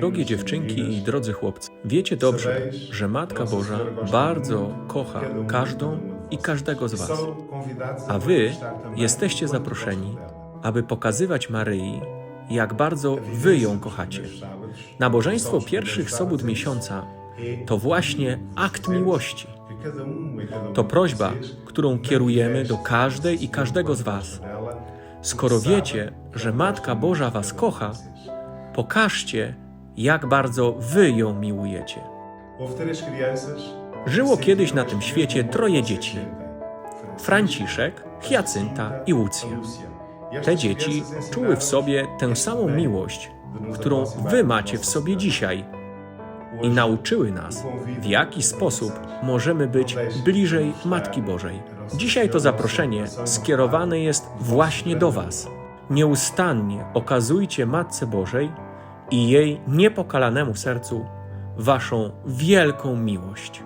Drogie dziewczynki i drodzy chłopcy, wiecie dobrze, że Matka Boża bardzo kocha każdą i każdego z Was. A Wy jesteście zaproszeni, aby pokazywać Maryi, jak bardzo Wy ją kochacie. Nabożeństwo pierwszych sobót miesiąca to właśnie akt miłości. To prośba, którą kierujemy do każdej i każdego z Was. Skoro wiecie, że Matka Boża Was kocha, pokażcie, jak bardzo Wy ją miłujecie. Żyło kiedyś na tym świecie troje dzieci: Franciszek, Hiacynta i Łucja. Te dzieci czuły w sobie tę samą miłość, którą Wy macie w sobie dzisiaj i nauczyły nas, w jaki sposób możemy być bliżej Matki Bożej. Dzisiaj to zaproszenie skierowane jest właśnie do Was. Nieustannie okazujcie Matce Bożej i jej niepokalanemu sercu Waszą wielką miłość.